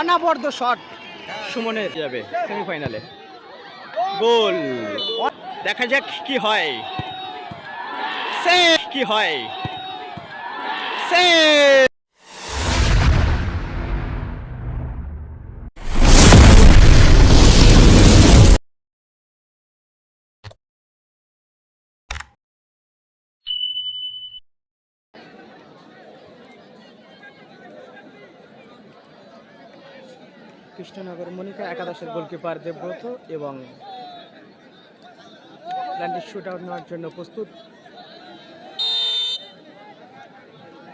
অনাবর্ত shot সুমনের যাবে সেমিফাইনালে। গোল। দেখা যাক কি হয়। সে কি হয়। সে কৃষ্ণনগর মনিকা একাদশের গোলকিপার দেবব্রত এবং প্ল্যান্টের শুট আউট নেওয়ার জন্য প্রস্তুত।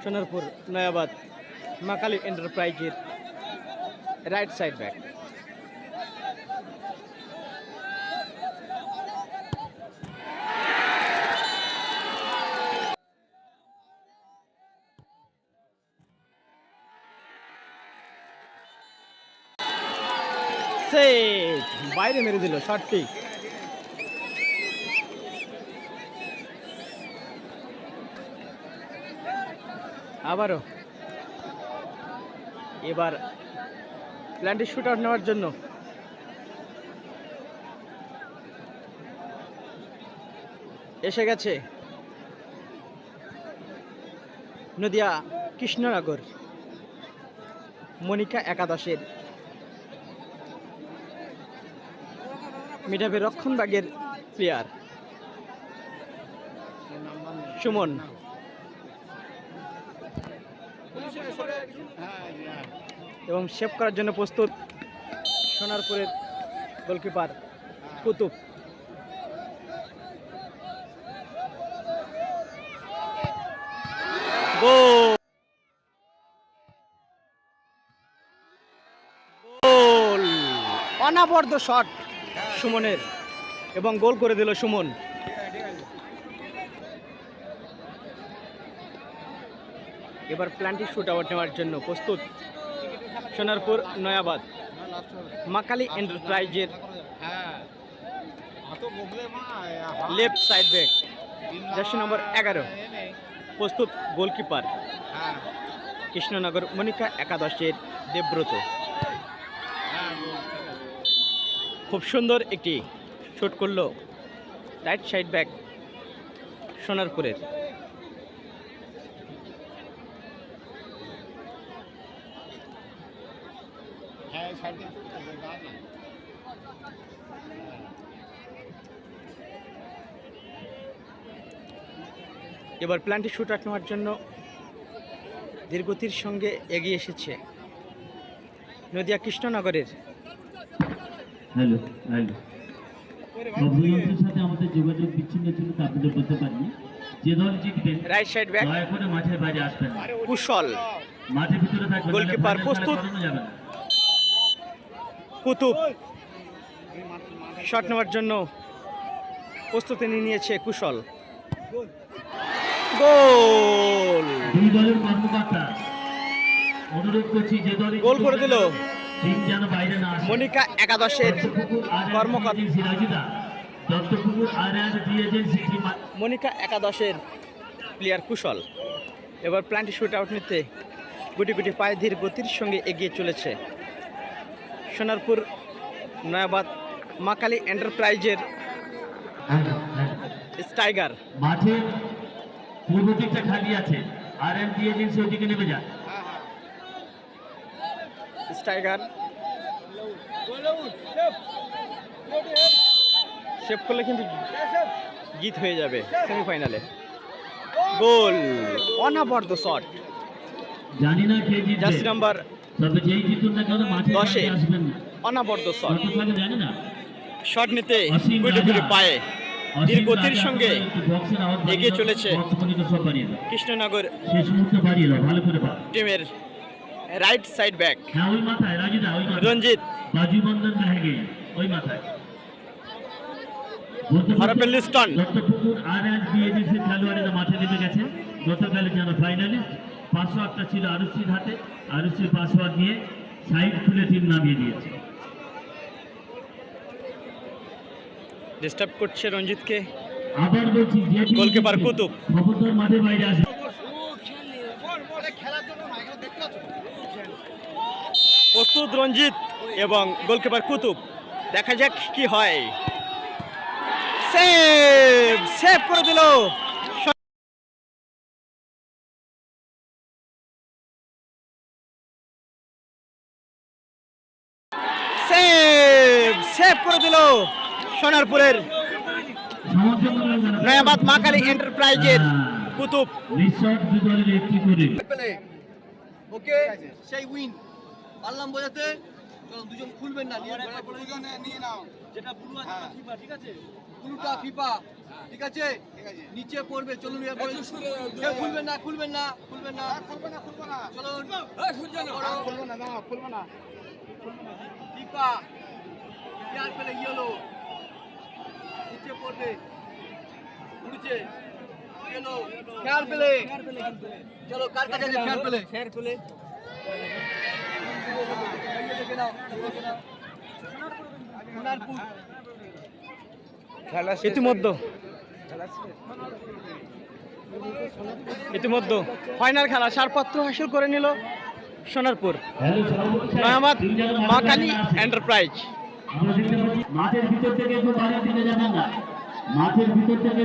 সোনারপুর, নয়াবাদ, মাকালি এন্টারপ্রাইজের রাইট সাইড ব্যাক সেট বাইরে মেরে দিল শটটি আবারও। এবার প্ল্যান্টের শুট আউট নেওয়ার জন্য। এসে গেছে নদিয়া কৃষ্ণনগর। মনিকা একাদশের মিঠাবে রক্ষণবাগের প্লেয়ার সুমন। এবং সেভ করার জন্য প্রস্তুত সোনারপুরের গোলকিপার কুতুব। অনাবর্ত শট। সুমনের এবং গোল করে দিল সুমন। এবার প্ল্যান্টি শুট আউট নেওয়ার জন্য প্রস্তুত সোনারপুর নয়াবাদ। মাকালি এন্টারপ্রাইজের left side back jersey number এগারো। প্রস্তুত গোলকিপার। কৃষ্ণনগর মনিকা একাদশের দেবব্রত। খুব সুন্দর একটি শ্যুট করল রাইট সাইড ব্যাক সোনারপুরের। এবার প্ল্যান্টি শুট আউট নেওয়ার জন্য ধীরগতির সঙ্গে এগিয়ে এসেছে নদিয়া কৃষ্ণনগরের হ্যালো হ্যালো। বাবুযন্ত্রের সাথে আমাদের যোগাযোগ বিচ্ছিন্ন ছিল তা আপনাদের বলতে পারিনি। যে দল জিতবে রাইট সাইড ব্যাক দয়া করে মাঠের বাইরে আসবেন কুশল। মাঠের ভিতরে থাকবেন গোলকিপার প্রস্তুত। কুতুব। শট নেওয়ার জন্য প্রস্তুতি নিয়ে নিয়েছে কুশল। গোল। দুই দলের কর্মকর্তা। অনুরোধ করছি যে দল গোল করে দিল। মনিকা একাদশের কর্মকর্তা। মনিকা একাদশের প্লেয়ার কুশল। এবার প্ল্যান্টি শুট আউট নিতে গুটি গুটি পায়ে ধীর গতির সঙ্গে এগিয়ে চলেছে। সোনারপুর নয়াবাদ মাকালি এন্টারপ্রাইজের স্টাইগার। মাঠে পূর্ব দিকটা খালি আছে। আর এম এজেন্সি ওদিকে নেমে যান স্ট্রাইকার সেভ করলে কিন্তু জিত হয়ে যাবে সেমিফাইনালে গোল অনাবর্ত শট জানি না কে জিতবে। জার্সি নাম্বার তবে যেই জিতুন না কেন মাঠে দশে। অনাবর্ত শট জানি না। শট নিতে গুটি গুটি। পায়ে। ধীর গতির সঙ্গে এগিয়ে চলেছে। কৃষ্ণনগর শেষ মুহূর্তে বাড়িয়ে দাও ভালো করে টিমের রাইট সাইড ব্যাক। হ্যাঁ ওই মাথায় রাজিদা ওই মাথায়। রঞ্জিত। বাজু বন্ধন মেহেগে ওই মাথায়। হরপেল লিস্টন। দত্তপুকুর আর এস বি এজেন্সির খেলোয়াড়েরা মাঠে নেমে গেছে। গতকালের যেন ফাইনালিস্ট পাসওয়ার্ডটা ছিল আরুষির হাতে। আরুষির পাসওয়ার্ড নিয়ে সাইড খুলে টিম নামিয়ে দিয়েছে। ডিস্টার্ব করছে রঞ্জিতকে। আবার বলছি যে গোলকিপার কুতুব। খবরদার মাঠের বাইরে আসবে। প্রস্তুত রঞ্জিত এবং গোলকিপার কুতুব। দেখা যাক কি হয়। সেভ সেভ করে দিল। সেভ সেভ করে দিল সোনারপুরের নয়াবাদ মাকালি এন্টারপ্রাইজের। কুতুব। ওকে সেই উইন পারলাম বোঝাতে? চলো দুজন খুলবেন না নিয়ে নাও। যেটা ব্লু আছে ফিফা ঠিক আছে? ব্লুটা ফিফা ঠিক আছে? নিচে পড়বে চলুন খুলবেন না খুলবেন না খুলবেন না। খুলবে না খুলবে না। চলুন খুলবে না। না। না ফিফা পেলে ইয়েলো। নিচে পড়বে নিচে ইয়েলো। খেয়াল পেলে চলো কার কাছে ফেয়ার পেলে ফেয়ার পেলে ইতিমধ্যে। ইতিমধ্যে। ফাইনাল খেলা সারপত্র হাসিল করে নিল সোনারপুর। তিন জায়গা মাকালি এন্টারপ্রাইজ মাঠের ভিতর থেকে মাঠের ভিতর থেকে